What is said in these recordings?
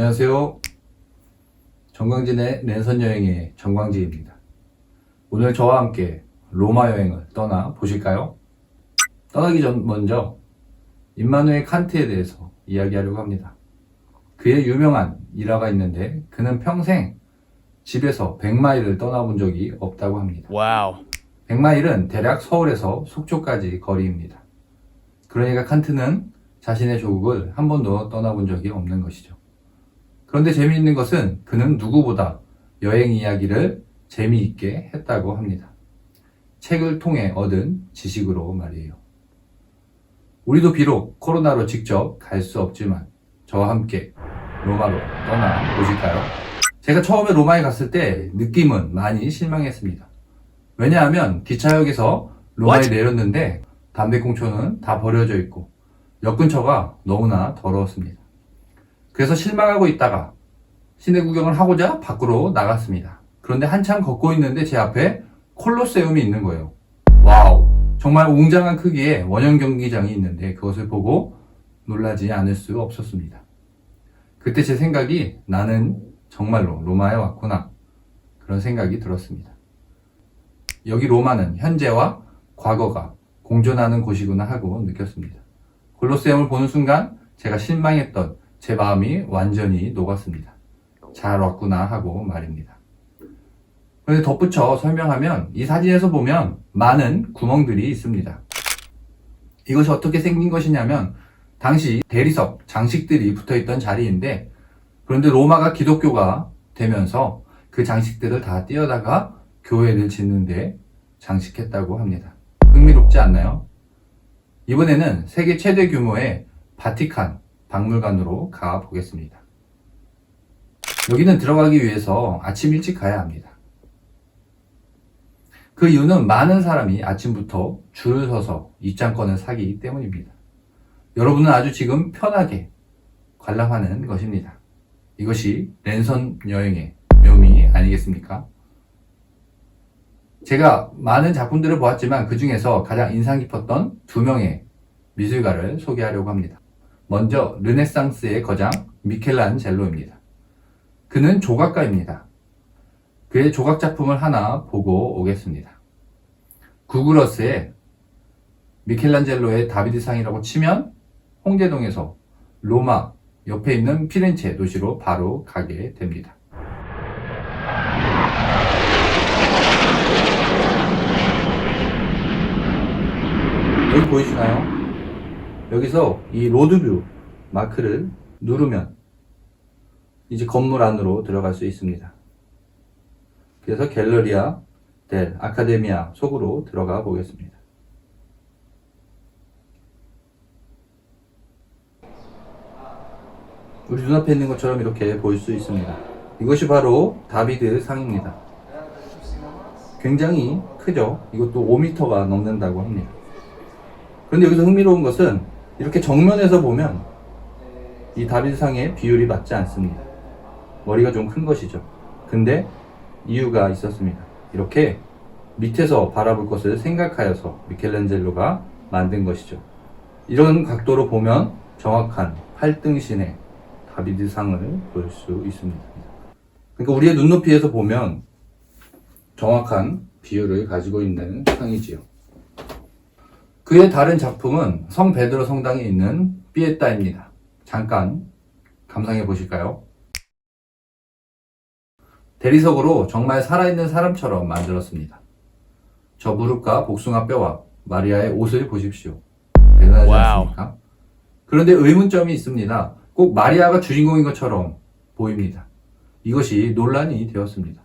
안녕하세요. 정광진의 랜선 여행의 정광진입니다. 오늘 저와 함께 로마 여행을 떠나 보실까요? 떠나기 전 먼저 임마누엘 칸트에 대해서 이야기하려고 합니다. 그의 유명한 일화가 있는데 그는 평생 집에서 100마일을 떠나본 적이 없다고 합니다. Wow. 100마일은 대략 서울에서 속초까지 거리입니다. 그러니까 칸트는 자신의 조국을 한 번도 떠나본 적이 없는 것이죠. 그런데 재미있는 것은 그는 누구보다 여행 이야기를 재미있게 했다고 합니다. 책을 통해 얻은 지식으로 말이에요. 우리도 비록 코로나로 직접 갈 수 없지만 저와 함께 로마로 떠나 보실까요? 제가 처음에 로마에 갔을 때 느낌은 많이 실망했습니다. 왜냐하면 기차역에서 로마에? 내렸는데 담배꽁초는 다 버려져 있고 역 근처가 너무나 더러웠습니다. 그래서 실망하고 있다가 시내 구경을 하고자 밖으로 나갔습니다. 그런데 한참 걷고 있는데 제 앞에 콜로세움이 있는 거예요. 와우! 정말 웅장한 크기의 원형 경기장이 있는데 그것을 보고 놀라지 않을 수 없었습니다. 그때 제 생각이 나는 정말로 로마에 왔구나. 그런 생각이 들었습니다. 여기 로마는 현재와 과거가 공존하는 곳이구나 하고 느꼈습니다. 콜로세움을 보는 순간 제가 실망했던 제 마음이 완전히 녹았습니다. 잘 왔구나 하고 말입니다. 그런데 덧붙여 설명하면 이 사진에서 보면 많은 구멍들이 있습니다. 이것이 어떻게 생긴 것이냐면 당시 대리석 장식들이 붙어 있던 자리인데 그런데 로마가 기독교가 되면서 그 장식들을 다 띄어다가 교회를 짓는데 장식했다고 합니다. 흥미롭지 않나요? 이번에는 세계 최대 규모의 바티칸 박물관으로 가 보겠습니다. 여기는 들어가기 위해서 아침 일찍 가야 합니다. 그 이유는 많은 사람이 아침부터 줄을 서서 입장권을 사기 때문입니다. 여러분은 아주 지금 편하게 관람하는 것입니다. 이것이 랜선 여행의 묘미 아니겠습니까? 제가 많은 작품들을 보았지만 그 중에서 가장 인상 깊었던 두 명의 미술가를 소개하려고 합니다. 먼저 르네상스의 거장 미켈란젤로입니다. 그는 조각가입니다. 그의 조각 작품을 하나 보고 오겠습니다. 구글어스에 미켈란젤로의 다비드상이라고 치면 홍대동에서 로마 옆에 있는 피렌체 도시로 바로 가게 됩니다. 여기 보이시나요? 여기서 이 로드뷰 마크를 누르면 이제 건물 안으로 들어갈 수 있습니다. 그래서 갤러리아 델 아카데미아 속으로 들어가 보겠습니다. 우리 눈앞에 있는 것처럼 이렇게 볼수 있습니다. 이것이 바로 다비드 상입니다. 굉장히 크죠? 이것도 5m가 넘는다고 합니다. 그런데 여기서 흥미로운 것은 이렇게 정면에서 보면 이 다비드상의 비율이 맞지 않습니다. 머리가 좀 큰 것이죠. 근데 이유가 있었습니다. 이렇게 밑에서 바라볼 것을 생각하여서 미켈란젤로가 만든 것이죠. 이런 각도로 보면 정확한 8등신의 다비드상을 볼 수 있습니다. 그러니까 우리의 눈높이에서 보면 정확한 비율을 가지고 있는 상이지요. 그의 다른 작품은 성 베드로 성당에 있는 피에타입니다. 잠깐 감상해 보실까요? 대리석으로 정말 살아있는 사람처럼 만들었습니다. 저 무릎과 복숭아 뼈와 마리아의 옷을 보십시오. 대단하지. 않습니까? 그런데 의문점이 있습니다. 꼭 마리아가 주인공인 것처럼 보입니다. 이것이 논란이 되었습니다.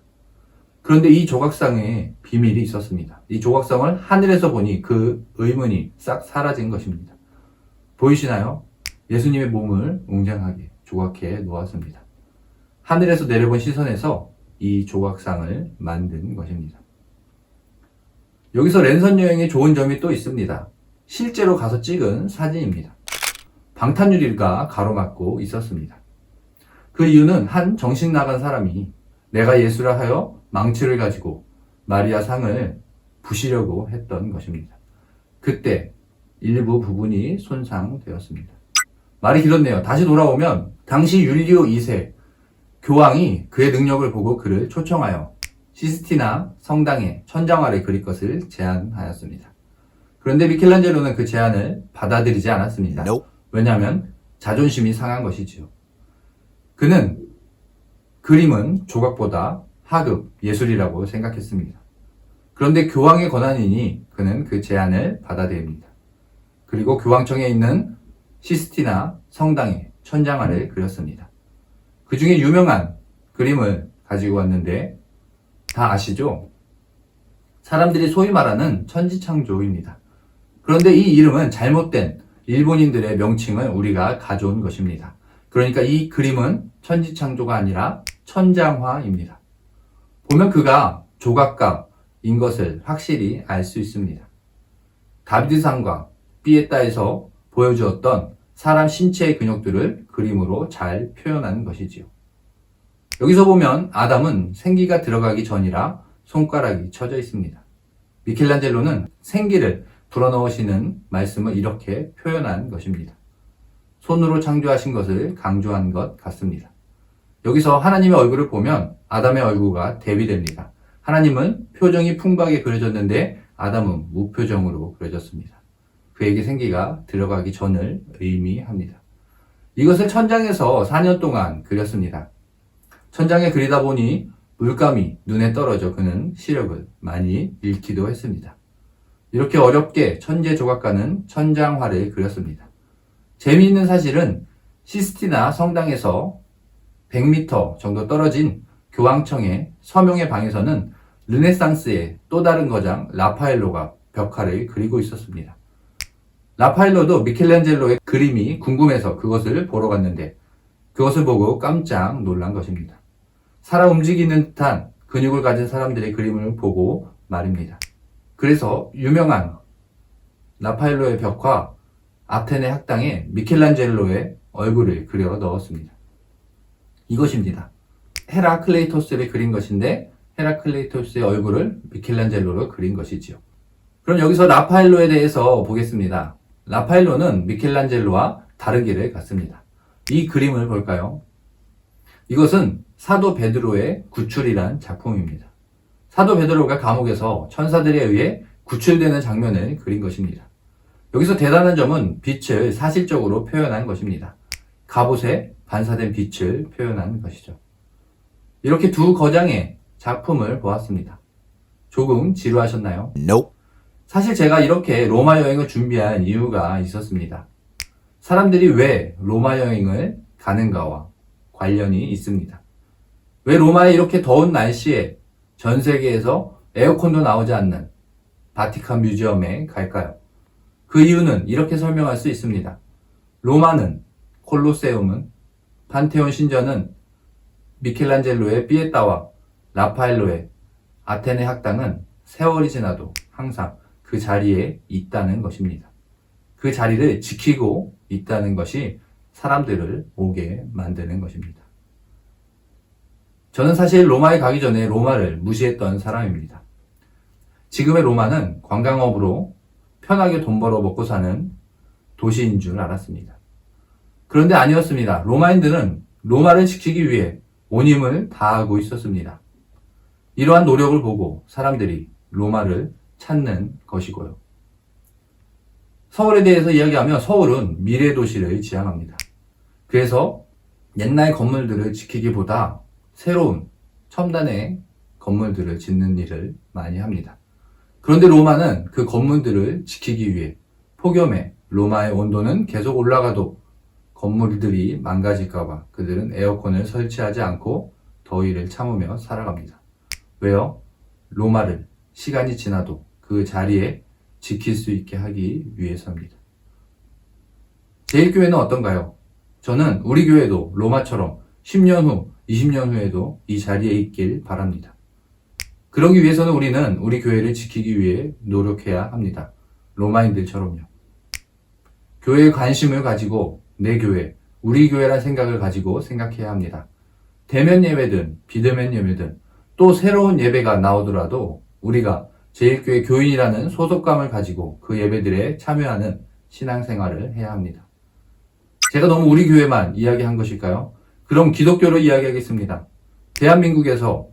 그런데 이 조각상에 비밀이 있었습니다. 이 조각상을 하늘에서 보니 그 의문이 싹 사라진 것입니다. 보이시나요? 예수님의 몸을 웅장하게 조각해 놓았습니다. 하늘에서 내려본 시선에서 이 조각상을 만든 것입니다. 여기서 랜선 여행의 좋은 점이 또 있습니다. 실제로 가서 찍은 사진입니다. 방탄유리가 가로막고 있었습니다. 그 이유는 한 정신 나간 사람이 내가 예수라 하여 망치를 가지고 마리아 상을 부시려고 했던 것입니다. 그때 일부 부분이 손상되었습니다. 말이 길었네요. 다시 돌아오면 당시 율리오 2세 교황이 그의 능력을 보고 그를 초청하여 시스티나 성당에 천장화를 그릴 것을 제안하였습니다. 그런데 미켈란젤로는 그 제안을 받아들이지 않았습니다. 왜냐하면 자존심이 상한 것이지요. 그는 그림은 조각보다 하급 예술이라고 생각했습니다. 그런데 교황의 권한이니 그는 그 제안을 받아들입니다. 그리고 교황청에 있는 시스티나 성당에 천장화를 그렸습니다. 그 중에 유명한 그림을 가지고 왔는데 다 아시죠? 사람들이 소위 말하는 천지창조입니다. 그런데 이 이름은 잘못된 일본인들의 명칭을 우리가 가져온 것입니다. 그러니까 이 그림은 천지창조가 아니라 천장화입니다. 보면 그가 조각가인 것을 확실히 알 수 있습니다. 다비드상과 피에타에서 보여주었던 사람 신체의 근육들을 그림으로 잘 표현한 것이지요. 여기서 보면 아담은 생기가 들어가기 전이라 손가락이 쳐져 있습니다. 미켈란젤로는 생기를 불어넣으시는 말씀을 이렇게 표현한 것입니다. 손으로 창조하신 것을 강조한 것 같습니다. 여기서 하나님의 얼굴을 보면 아담의 얼굴과 대비됩니다. 하나님은 표정이 풍부하게 그려졌는데 아담은 무표정으로 그려졌습니다. 그에게 생기가 들어가기 전을 의미합니다. 이것을 천장에서 4년 동안 그렸습니다. 천장에 그리다 보니 물감이 눈에 떨어져 그는 시력을 많이 잃기도 했습니다. 이렇게 어렵게 천재 조각가는 천장화를 그렸습니다. 재미있는 사실은 시스티나 성당에서 100m 정도 떨어진 교황청의 서명의 방에서는 르네상스의 또 다른 거장 라파엘로가 벽화를 그리고 있었습니다. 라파엘로도 미켈란젤로의 그림이 궁금해서 그것을 보러 갔는데 그것을 보고 깜짝 놀란 것입니다. 살아 움직이는 듯한 근육을 가진 사람들의 그림을 보고 말입니다. 그래서 유명한 라파엘로의 벽화 아테네 학당에 미켈란젤로의 얼굴을 그려 넣었습니다. 이것입니다. 헤라클레이토스를 그린 것인데 헤라클레이토스의 얼굴을 미켈란젤로로 그린 것이지요. 그럼 여기서 라파엘로에 대해서 보겠습니다. 라파엘로는 미켈란젤로와 다른 길을 갔습니다. 이 그림을 볼까요? 이것은 사도 베드로의 구출이란 작품입니다. 사도 베드로가 감옥에서 천사들에 의해 구출되는 장면을 그린 것입니다. 여기서 대단한 점은 빛을 사실적으로 표현한 것입니다. 갑옷에 반사된 빛을 표현한 것이죠. 이렇게 두 거장의 작품을 보았습니다. 조금 지루하셨나요? Nope. 사실 제가 이렇게 로마 여행을 준비한 이유가 있었습니다. 사람들이 왜 로마 여행을 가는가와 관련이 있습니다. 왜 로마에 이렇게 더운 날씨에 전 세계에서 에어컨도 나오지 않는 바티칸 뮤지엄에 갈까요? 그 이유는 이렇게 설명할 수 있습니다. 로마는 콜로세움은 판테온 신전은 미켈란젤로의 피에타와 라파엘로의 아테네 학당은 세월이 지나도 항상 그 자리에 있다는 것입니다. 그 자리를 지키고 있다는 것이 사람들을 오게 만드는 것입니다. 저는 사실 로마에 가기 전에 로마를 무시했던 사람입니다. 지금의 로마는 관광업으로 편하게 돈 벌어 먹고 사는 도시인 줄 알았습니다. 그런데 아니었습니다. 로마인들은 로마를 지키기 위해 온 힘을 다하고 있었습니다. 이러한 노력을 보고 사람들이 로마를 찾는 것이고요. 서울에 대해서 이야기하면 서울은 미래 도시를 지향합니다. 그래서 옛날 건물들을 지키기보다 새로운 첨단의 건물들을 짓는 일을 많이 합니다. 그런데 로마는 그 건물들을 지키기 위해 폭염에 로마의 온도는 계속 올라가도 건물들이 망가질까봐 그들은 에어컨을 설치하지 않고 더위를 참으며 살아갑니다. 왜요? 로마를 시간이 지나도 그 자리에 지킬 수 있게 하기 위해서입니다. 제일교회는 어떤가요? 저는 우리 교회도 로마처럼 10년 후, 20년 후에도 이 자리에 있길 바랍니다. 그러기 위해서는 우리는 우리 교회를 지키기 위해 노력해야 합니다. 로마인들처럼요. 교회에 관심을 가지고 내 교회, 우리 교회란 생각을 가지고 생각해야 합니다. 대면 예배든 비대면 예배든 또 새로운 예배가 나오더라도 우리가 제일교회 교인이라는 소속감을 가지고 그 예배들에 참여하는 신앙생활을 해야 합니다. 제가 너무 우리 교회만 이야기한 것일까요? 그럼 기독교로 이야기하겠습니다. 대한민국에서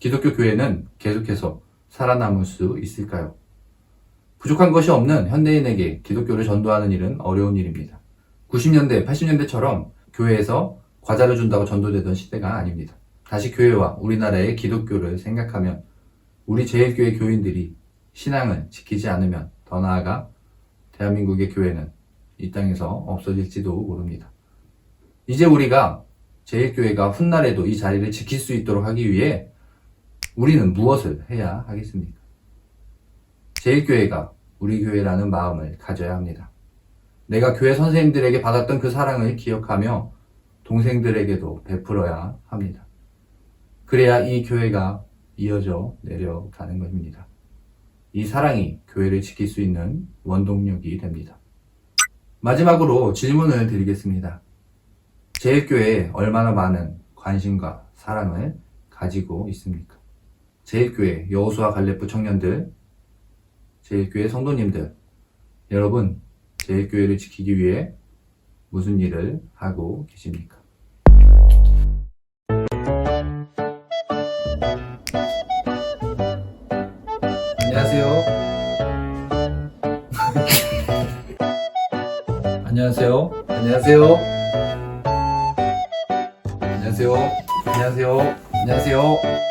기독교 교회는 계속해서 살아남을 수 있을까요? 부족한 것이 없는 현대인에게 기독교를 전도하는 일은 어려운 일입니다. 90년대, 80년대처럼 교회에서 과자를 준다고 전도되던 시대가 아닙니다. 다시 교회와 우리나라의 기독교를 생각하면 우리 제일교회 교인들이 신앙을 지키지 않으면 더 나아가 대한민국의 교회는 이 땅에서 없어질지도 모릅니다. 이제 우리가 제일교회가 훗날에도 이 자리를 지킬 수 있도록 하기 위해 우리는 무엇을 해야 하겠습니까? 제일교회가 우리 교회라는 마음을 가져야 합니다. 내가 교회 선생님들에게 받았던 그 사랑을 기억하며 동생들에게도 베풀어야 합니다. 그래야 이 교회가 이어져 내려가는 것입니다. 이 사랑이 교회를 지킬 수 있는 원동력이 됩니다. 마지막으로 질문을 드리겠습니다. 제일교회에 얼마나 많은 관심과 사랑을 가지고 있습니까? 제일교회 여호수아 갈렙부 청년들, 제일교회 성도님들, 여러분 제일교회를 지키기 위해 무슨 일을 하고 계십니까? 안녕하세요. 안녕하세요. 안녕하세요. 안녕하세요. 안녕하세요. 안녕하세요.